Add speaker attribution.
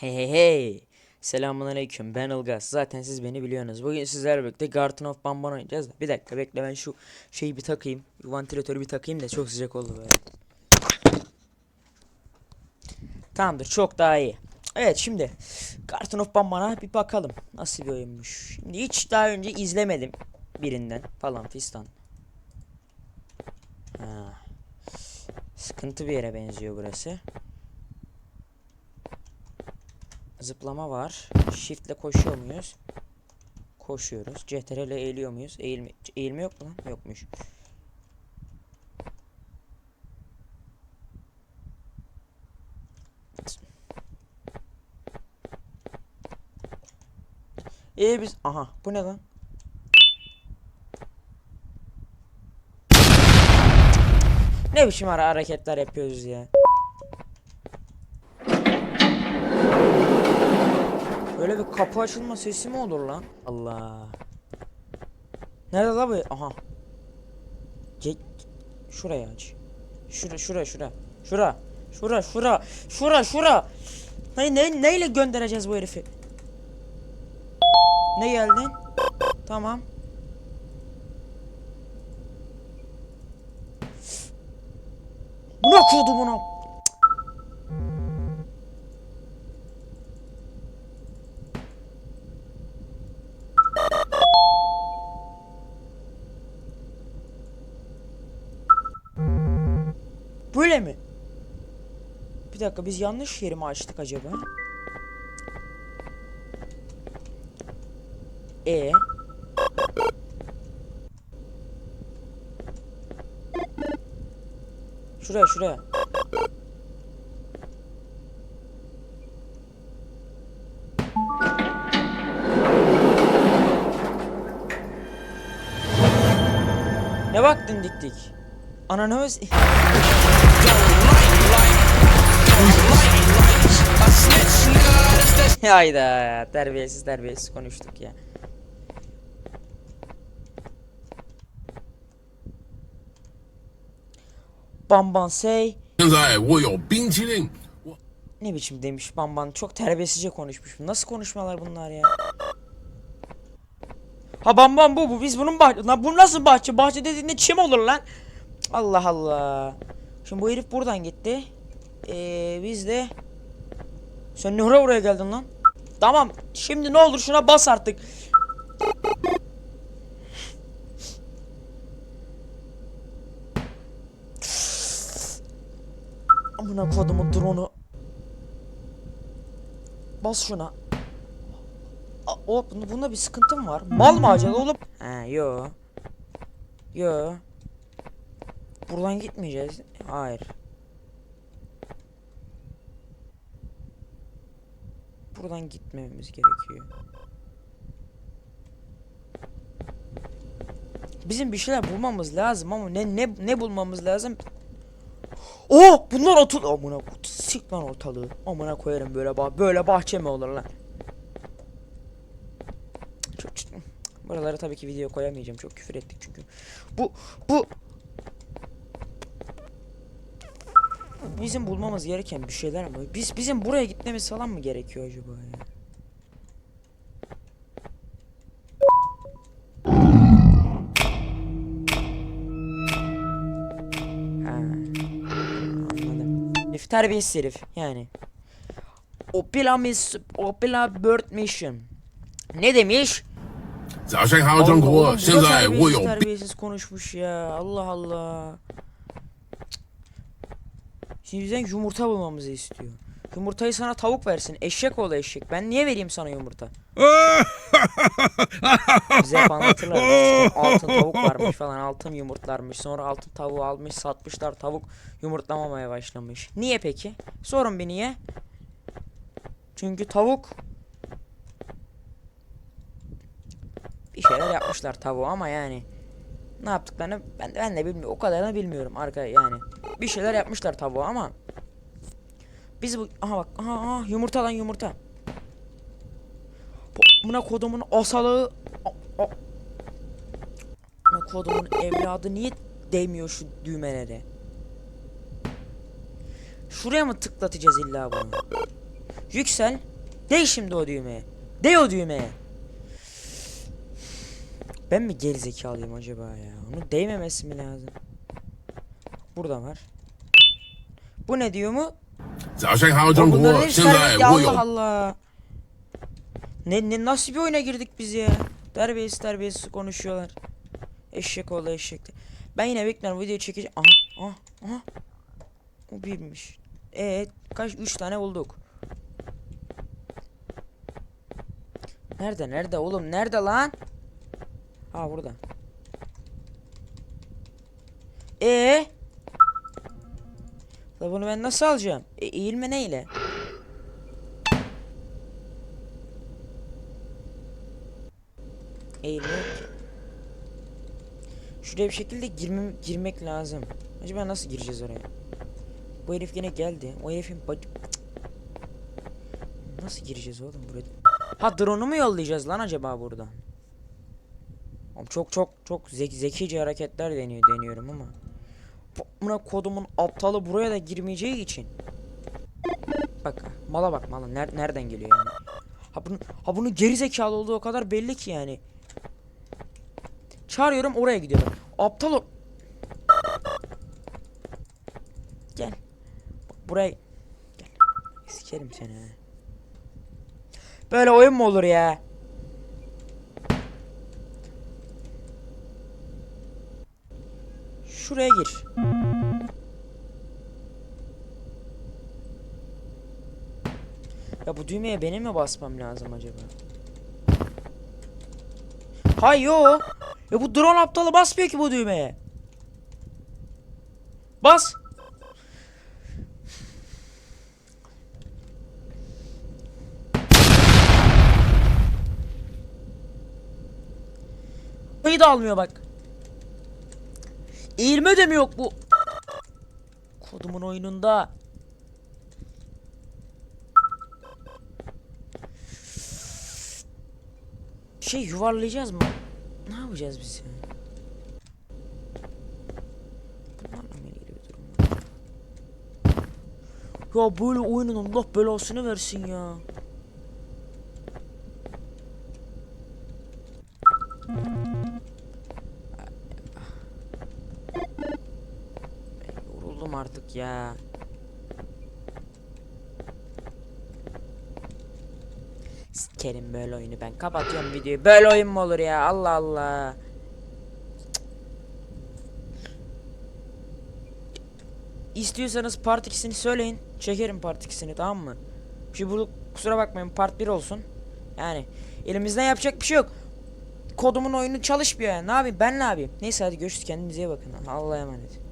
Speaker 1: Hey hey hey. Selamun aleyküm ben Ilgaz. Zaten siz beni biliyorsunuz. Bugün sizlerle birlikte Garden of Bamban oynayacağız. Bir dakika bekle ben şu şeyi bir takayım. Vantilatörü bir takayım da çok sıcak oldu böyle. Tamamdır çok daha iyi. Evet şimdi Garden of Bamban'a bir bakalım. Nasıl bir oyunmuş. Şimdi hiç daha önce izlemedim birinden falan fistan. Ha. Sıkıntı bir yere benziyor burası. Zıplama var. Shift'le koşuyor muyuz? Koşuyoruz. CTRL eğiliyor muyuz? Eğilme, eğilme yok mu lan? Yokmuş. Ee biz... Aha bu ne lan? Ne biçim ara hareketler yapıyoruz ya? Böyle bir kapı açılma sesi mi olur lan? Allah. Nerede la bu? Aha. Ge şuraya aç. Şura şura şura. Şura. Şura şura. Şura şura. Ne, ne, neyle göndereceğiz bu herifi? Ne geldin? Tamam. Buna kodu bunu. Böyle mi? Bir dakika biz yanlış yeri mi açtık acaba? E Şuraya şuraya. Ne baktın dik dik? Ananı öz... Hayda terbiyesiz terbiyesiz konuştuk ya. Bamban say. Ne biçim demiş Bamban çok terbiyesizce konuşmuş. Nasıl konuşmalar bunlar ya? Ha Bamban bu bu biz bunun bahçe. Lan bu nasıl bahçe? Bahçe dediğinde çim olur lan. Allah Allah. Şimdi bu herif buradan gitti. Ee, biz de sen ne oraya geldin lan? Tamam şimdi ne olur şuna bas artık. Amına kodumun drone'u. Bas şuna. A, o bunda bir sıkıntım var. Mal mı acaba oğlum? He yo. Yo. Buradan gitmeyeceğiz. Hayır. Buradan gitmememiz gerekiyor. Bizim bir şeyler bulmamız lazım ama ne ne ne bulmamız lazım? Oh bunlar otul amına sik lan ortalığı. Amına koyarım böyle bah böyle bahçe mi olur lan? Çok çok- Buraları tabii ki video koyamayacağım. Çok küfür ettik çünkü. Bu bu bizim bulmamız gereken bir şeyler mi? Biz bizim buraya gitmemiz falan mı gerekiyor acaba ya? terbiyesiz herif yani. Opilamis Opila Bird Mission. Ne demiş? Zaten Hao
Speaker 2: Zhongguo, şimdi
Speaker 1: terbiyesiz konuşmuş ya. Allah Allah. Şimdi bizden yumurta bulmamızı istiyor. Yumurtayı sana tavuk versin. Eşek ol eşek. Ben niye vereyim sana yumurta? Bize hep anlatırlar. işte altın tavuk varmış falan. Altın yumurtlarmış. Sonra altın tavuğu almış satmışlar. Tavuk yumurtlamamaya başlamış. Niye peki? Sorun bir niye? Çünkü tavuk bir şeyler yapmışlar tavuğu ama yani ne yaptıklarını ben ben de bilmiyorum. O kadarını bilmiyorum arka yani. Bir şeyler yapmışlar tavuğa ama biz bu aha bak aha, aha yumurta lan yumurta. Bu- Buna kodumun osalığı a- a- Buna kodumun evladı niye değmiyor şu düğmelere? Şuraya mı tıklatacağız illa bunu? Yüksel. Değ şimdi o düğmeye. Değ o düğmeye. Ben mi gerizekalıyım acaba ya? Onu değmemesi mi lazım? Burada var. Bu ne diyor mu? Bunların hepsi
Speaker 2: serbest ya
Speaker 1: Allah Allah. Ne, ne, nasıl bir oyuna girdik biz ya? Terbiyesiz terbiyesiz konuşuyorlar. Eşek oğlu eşekti. Ben yine beklerim video çekeceğim. Aha aha aha. O birmiş. Evet kaç üç tane bulduk. Nerede nerede oğlum nerede lan? Ha burada. E La bunu ben nasıl alacağım? E, eğilme neyle? Eğilme yok ki. Şuraya bir şekilde girmem, girmek lazım. Acaba nasıl gireceğiz oraya? Bu herif yine geldi. O herifin. Nasıl gireceğiz oğlum buraya? Ha drone'u mu yollayacağız lan acaba buradan? Çok çok çok zek zekice hareketler deniyor deniyorum ama. Bu amına kodumun aptalı buraya da girmeyeceği için. Bak mala bak mala Ner nereden geliyor yani? Ha bunun ha bunun geri zekalı olduğu o kadar belli ki yani. Çağırıyorum oraya gidiyorum. Aptal. Gel. Bak buraya gel. Sikerim seni. Böyle oyun mu olur ya? Şuraya gir. Ya bu düğmeye benim mi basmam lazım acaba? Hay yo. Ya bu drone aptalı basmıyor ki bu düğmeye. Bas. Burayı da almıyor bak. Eğilme de mi yok bu? Kodumun oyununda. Şey yuvarlayacağız mı? Ne yapacağız biz ya? Böyle oyunun Allah belasını versin ya. Yoruldum artık ya. Sikerim böyle oyunu ben kapatıyorum videoyu. Böyle oyun mu olur ya Allah Allah. İstiyorsanız part 2'sini söyleyin. Çekerim part 2'sini tamam mı? Şimdi burada kusura bakmayın part 1 olsun. Yani elimizden yapacak bir şey yok. Kodumun oyunu çalışmıyor yani. Ne yapayım ben ne yapayım? Neyse hadi görüşürüz kendinize iyi bakın. Allah'a emanet.